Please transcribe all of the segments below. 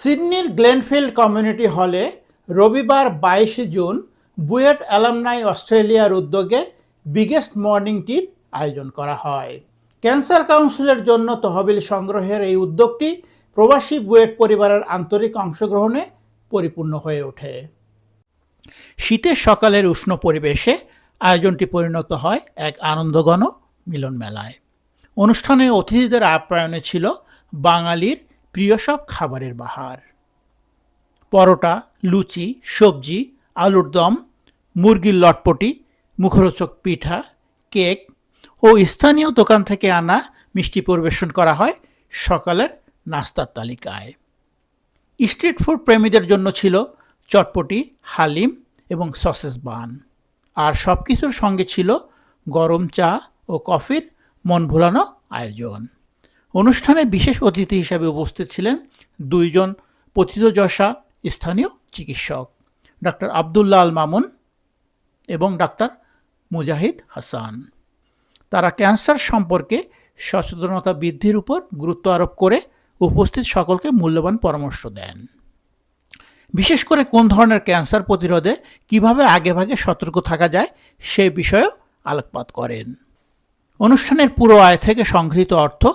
সিডনির গ্লেনফিল্ড community হলে রবিবার বাইশে জুন বুয়েট অ্যালামনাই অস্ট্রেলিয়ার উদ্যোগে বিগেস্ট মর্নিং টির আয়োজন করা হয়। ক্যান্সার কাউন্সিলের জন্য তহবিল সংগ্রহের এই উদ্যোগটি প্রবাসী বুয়েট পরিবারের আন্তরিক অংশগ্রহণে পরিপূর্ণ হয়ে ওঠে। শীতের সকালের উষ্ণ পরিবেশে আয়োজনটি পরিণত হয় এক আনন্দঘন মিলন মেলায় অনুষ্ঠানে অতিথিদের আপ্যায়নে ছিল বাঙালির প্রিয় সব খাবারের বাহার। পরোটা, লুচি, সবজি, আলুর দম, মুরগির লটপটি, মুখরোচক পিঠা, কেক ও স্থানীয় দোকান থেকে আনা মিষ্টি পরিবেশন করা হয় সকালের নাস্তার তালিকায়। স্ট্রিট ফুড প্রেমীদের জন্য ছিল চটপটি, হালিম এবং সসেস বান। আর সব কিছুর সঙ্গে ছিল গরম চা ও কফির মন ভোলানো আয়োজন। অনুষ্ঠানে বিশেষ অতিথি হিসেবে উপস্থিত ছিলেন দুইজন পথিতযশা স্থানীয় চিকিৎসক, ডাক্তার আবদুল্লাহ আল মামুন এবং ডাক্তার মুজাহিদ হাসান। তারা ক্যান্সার সম্পর্কে সচেতনতা বৃদ্ধির উপর গুরুত্ব আরোপ করে উপস্থিত সকলকে মূল্যবান পরামর্শ দেন। বিশেষ করে কোন ধরনের ক্যান্সার প্রতিরোধে কীভাবে আগেভাগে সতর্ক থাকা যায় সে বিষয়েও আলোকপাত করেন। অনুষ্ঠানের পুরো আয় থেকে সংগৃহীত অর্থ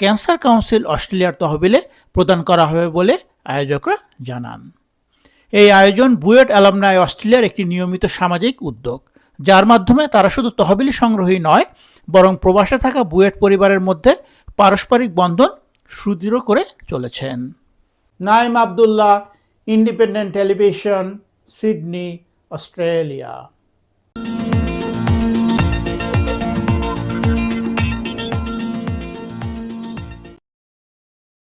ক্যান্সার কাউন্সিল অস্ট্রেলিয়ার তহবিলে প্রদান করা হবে বলে আয়োজকরা জানান। এই আয়োজন বুয়েট অ্যালামনাই অস্ট্রেলিয়ার একটি নিয়মিত সামাজিক উদ্যোগ। যার মাধ্যমে তারা শুধু তহবিলি সংগ্রহই নয়, বরং প্রবাসে থাকা বুয়েট পরিবারের মধ্যে পারস্পরিক বন্ধন সুদৃঢ় করে চলেছেন। Naim Abdullah, independent television, Sydney, Australia.